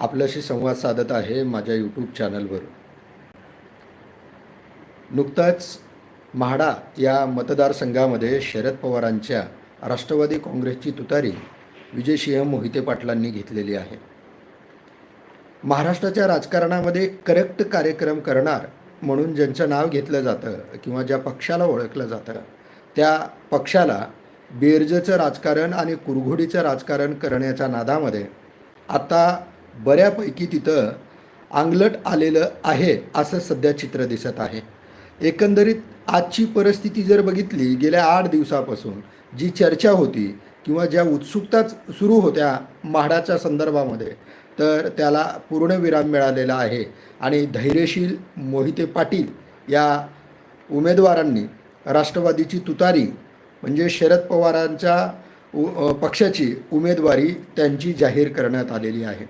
आपल्याशी संवाद साधत आहे माझ्या यूट्यूब चॅनलवर नुकताच म्हाडा या मतदारसंघामध्ये शरद पवारांच्या राष्ट्रवादी काँग्रेसची तुतारी विजयसिंह मोहिते पाटलांनी घेतलेली आहे. महाराष्ट्राच्या राजकारणामध्ये करेक्ट कार्यक्रम करणार म्हणून ज्यांचं नाव घेतलं जातं किंवा ज्या पक्षाला ओळखलं जातं त्या पक्षाला बेरजेचं राजकारण आणि कुरघोडीचं राजकारण करण्याच्या नादामध्ये आता बऱ्यापैकी तिथं आंगलट आलेलं आहे असं सध्या चित्र दिसत आहे. एकंदरीत आजची परिस्थिती जर बघितली गेल्या आठ दिवसापासून जी चर्चा होती किंवा ज्या उत्सुकता सुरू होत्या म्हाडाच्या संदर्भामध्ये तर त्याला पूर्णविराम मिळालेला आहे. आणि धैर्यशील मोहिते पाटील या उमेदवारांनी राष्ट्रवादीची तुतारी म्हणजे शरद पवारांच्या उ पक्षाची उमेदवारी त्यांची जाहीर करण्यात आलेली आहे.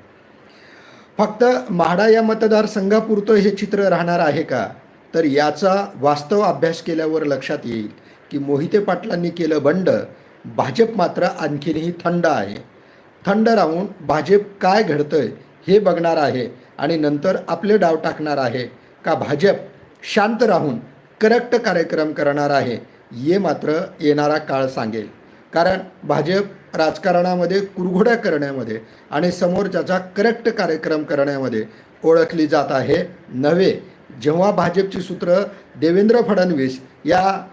फक्त म्हाडा या मतदारसंघापुरतं हे चित्र राहणार आहे का? तर याचा वास्तव अभ्यास केल्यावर लक्षात येईल की मोहिते पाटलांनी केलं बंड भाजप मात्र आणखीनही थंड आहे. थंड राहून भाजप काय घडतंय हे बघणार आहे आणि नंतर आपले डाव टाकणार आहे का भाजप शांत राहून करेक्ट कार्यक्रम करणार आहे हे मात्र येणारा काळ सांगेल. कारण भाजप राजकारणामध्ये कुरघोड्या करण्यामध्ये आणि समोरच्याचा करेक्ट कार्यक्रम करण्यामध्ये ओळखली जात आहे. नव्हे जेव्हा भाजपची सूत्र देवेंद्र फडणवीस या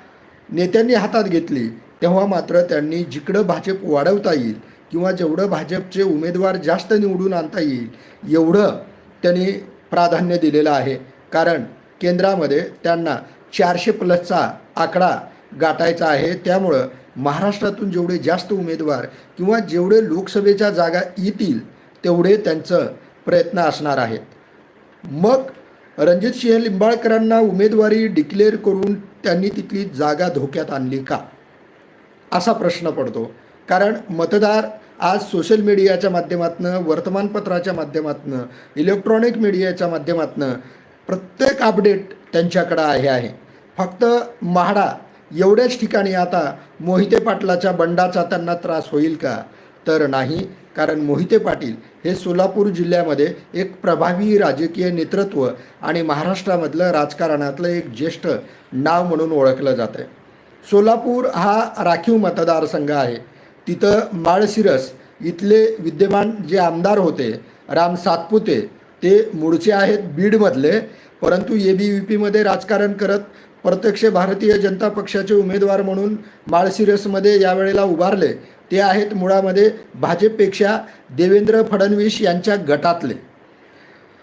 नेत्यांनी हातात घेतली तेव्हा मात्र त्यांनी जिकडं भाजप वाढवता येईल किंवा जेवढं भाजपचे उमेदवार जास्त निवडून आणता येईल एवढं त्यांनी प्राधान्य दिलेलं आहे. कारण केंद्रामध्ये त्यांना चारशे प्लसचा आकडा गाठायचा आहे. त्यामुळं महाराष्ट्रातून जेवढे जास्त उमेदवार किंवा जेवढे लोकसभेच्या जागा येतील तेवढे त्यांचं प्रयत्न असणार आहेत. मग रणजित सिंह लिंबाळकरांना उमेदवारी डिक्लेअर करून त्यांनी तिथली जागा धोक्यात आणली का? असा प्रश्न पडतो. कारण मतदार आज सोशल मीडियाच्या माध्यमातून वर्तमानपत्राच्या माध्यमातून इलेक्ट्रॉनिक मीडियाच्या माध्यमातून प्रत्येक अपडेट त्यांच्याकडं आहे आहे. फक्त म्हाडा एवढ्याच ठिकाणी आता मोहिते पाटलाच्या बंडाचा त्यांना त्रास होईल का? तर नाही कारण मोहिते पाटील हे सोलापूर जिल्ह्यामध्ये एक प्रभावी राजकीय नेतृत्व आणि महाराष्ट्रामधलं राजकारणातलं एक ज्येष्ठ नाव म्हणून ओळखलं जातं आहे सोलापूर हा राखीव मतदारसंघ आहे. तिथं माळशिरस इथले विद्यमान जे आमदार होते राम सातपुते ते मूळचे आहेत बीडमधले परंतु ए बी व्ही पीमध्ये राजकारण करत प्रत्यक्ष भारतीय जनता पक्षाचे उमेदवार म्हणून माळशिरसमध्ये यावेळेला उभारले. ते आहेत मुळामध्ये भाजपपेक्षा देवेंद्र फडणवीस यांच्या गटातले.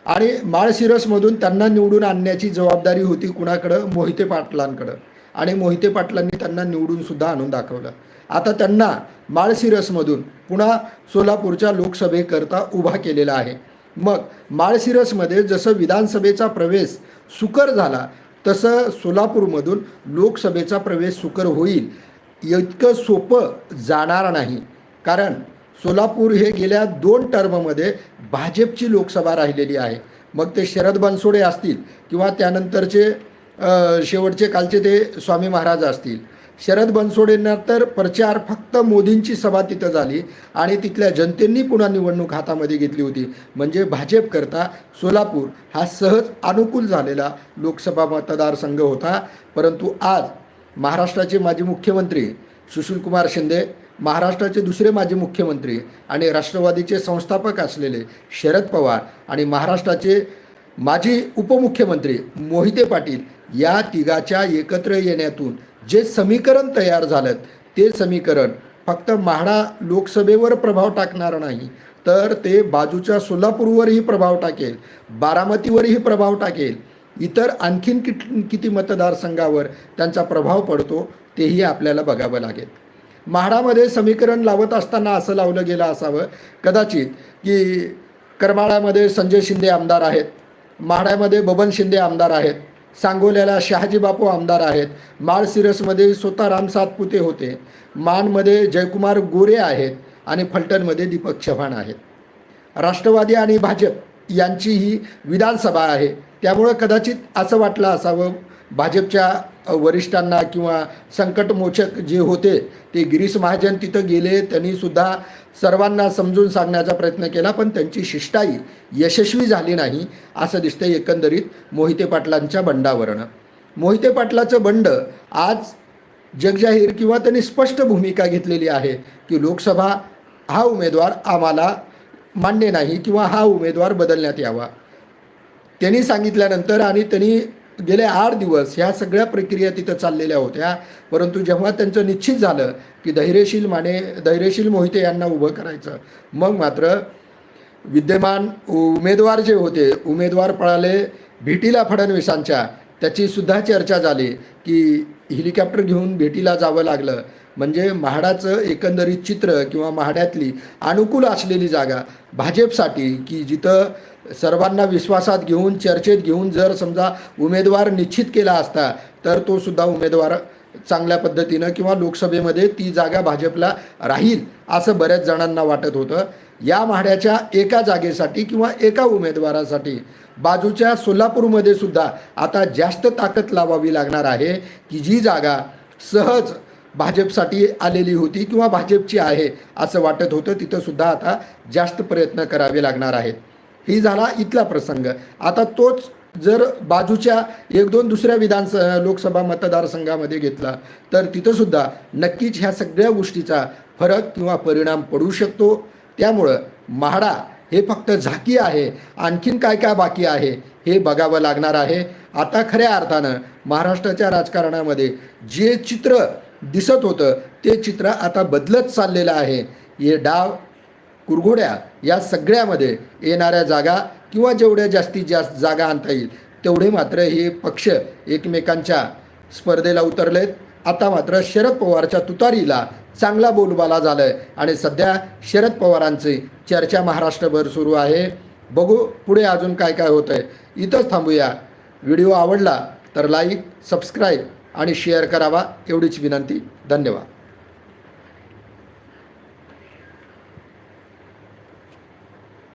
आणि माळशिरसमधून त्यांना निवडून आणण्याची जबाबदारी होती कुणाकडं? मोहिते पाटलांकडं. आणि मोहिते पाटलांनी त्यांना निवडूनसुद्धा आणून दाखवलं. आता त्यांना माळशिरसमधून पुन्हा सोलापूरच्या लोकसभेकरता उभा केलेला आहे. मग माळशिरसमध्ये जसं विधानसभेचा प्रवेश सुकर झाला तसं सोलापूरमधून लोकसभेचा प्रवेश सुकर होईल इतकं सोपं जाणार नाही. कारण सोलापूर हे गेल्या दोन टर्ममध्ये भाजपची लोकसभा राहिलेली आहे. मग ते शरद बनसोडे असतील किंवा त्यानंतरचे शेवटचे कालचे ते स्वामी महाराज असतील. शरद बनसोडेंना तर प्रचार फक्त मोदींची सभा तिथं झाली आणि तिथल्या जनतेंनी पुन्हा निवडणूक हातामध्ये घेतली होती. म्हणजे भाजपकरता सोलापूर हा सहज अनुकूल झालेला लोकसभा मतदारसंघ होता. परंतु आज महाराष्ट्राचे माजी मुख्यमंत्री सुशीलकुमार शिंदे महाराष्ट्राचे दुसरे माजी मुख्यमंत्री आणि राष्ट्रवादीचे संस्थापक असलेले शरद पवार आणि महाराष्ट्राचे माजी उपमुख्यमंत्री मोहिते पाटील या तिघाच्या एकत्र येण्यातून जे समीकरण तयार झालं ते समीकरण फक्त म्हाडा लोकसभेवर प्रभाव टाकणार नाही तर ते बाजूच्या सोलापूरवरही प्रभाव टाकेल बारामतीवरही प्रभाव टाकेल. इतर आणखीन किट किती मतदारसंघावर त्यांचा प्रभाव पडतो तेही आपल्याला बघावं लागेल. म्हाडामध्ये समीकरण लावत असताना असं लावलं गेलं असावं. कदाचित की करमाळ्यामध्ये संजय शिंदे आमदार आहेत म्हाडामध्ये बबन शिंदे आमदार आहेत सांगोल्याला शहाजी बापू आमदार आहेत. माळसिरसमध्ये स्वतः राम सातपुते होते. मानमध्ये जयकुमार गोरे आहेत आणि फलटणमध्ये दीपक चव्हाण आहेत. राष्ट्रवादी आणि भाजप यांची ही विधानसभा आहे. त्यामुळं कदाचित असं वाटलं असावं भाजपच्या वरिष्ठांना किंवा संकटमोचक जे होते ते गिरीश महाजन तिथं गेले. त्यांनीसुद्धा सर्वांना समजून सांगण्याचा प्रयत्न केला पण त्यांची शिष्टाई यशस्वी झाली नाही असं दिसतं एकंदरीत मोहिते पाटलांच्या बंडावरनं. मोहिते पाटलाचं बंड आज जगजाहीर किंवा त्यांनी स्पष्ट भूमिका घेतलेली आहे की लोकसभा हा उमेदवार आम्हाला मान्य नाही किंवा हा उमेदवार बदलण्यात यावा. त्यांनी सांगितल्यानंतर आणि त्यांनी गेले आठ दिवस ह्या सगळ्या प्रक्रिया तिथं चाललेल्या होत्या. परंतु जेव्हा त्यांचं निश्चित झालं की धैर्यशील माने धैर्यशील मोहिते यांना उभं करायचं मग मात्र विद्यमान उमेदवार जे होते उमेदवार पळाले भेटीला फडणवीसांच्या त्याचीसुद्धा चर्चा झाली की हेलिकॉप्टर घेऊन भेटीला जावं लागलं. म्हणजे म्हाडाचं एकंदरीत चित्र किंवा म्हाड्यातली अनुकूल असलेली जागा भाजपसाठी की जिथं सर्वांना विश्वासात घेऊन चर्चेत घेऊन जर समजा उमेदवार निश्चित केला असता तर तो सुद्धा उमेदवार चांगल्या पद्धतीनं किंवा लोकसभेमध्ये ती जागा भाजपला राहील असं बऱ्याच जणांना वाटत होतं. या म्हाड्याच्या एका जागेसाठी किंवा एका उमेदवारासाठी बाजूच्या सोलापूरमध्ये सुद्धा आता जास्त ताकद लावावी लागणार आहे की जी जागा सहज भाजपसाठी आलेली होती किंवा भाजपची आहे असं वाटत होतं तिथं सुद्धा आता जास्त प्रयत्न करावे लागणार आहेत. ही झाला इथला प्रसंग. आता तोच जर बाजूच्या एक दोन दुसऱ्या विधानस लोकसभा मतदारसंघामध्ये घेतला तर तिथंसुद्धा नक्कीच ह्या सगळ्या गोष्टीचा फरक किंवा परिणाम पडू शकतो. त्यामुळं म्हाडा हे फक्त झाकी आहे. आणखीन काय काय बाकी आहे हे बघावं लागणार आहे. आता खऱ्या अर्थानं महाराष्ट्राच्या राजकारणामध्ये जे चित्र दिसत होतं. ते चित्र आता बदलत चाललेलं आहे. हे डाव कुरघोड्या या सगळ्यामध्ये येणाऱ्या जागा किंवा जेवढ्या जास्तीत जास्त जागा आणता येईल तेवढे मात्र हे पक्ष एकमेकांच्या स्पर्धेला उतरलेत. आता मात्र शरद पवारच्या तुतारीला चांगला बोलबाला झाला आहे आणि सध्या शरद पवारांची चर्चा महाराष्ट्रभर सुरू आहे. बघू पुढे अजून काय काय होतं आहे इथंच थांबूया. व्हिडिओ आवडला तर लाईक सबस्क्राईब आणि शेअर करावा एवढीच विनंती. धन्यवाद.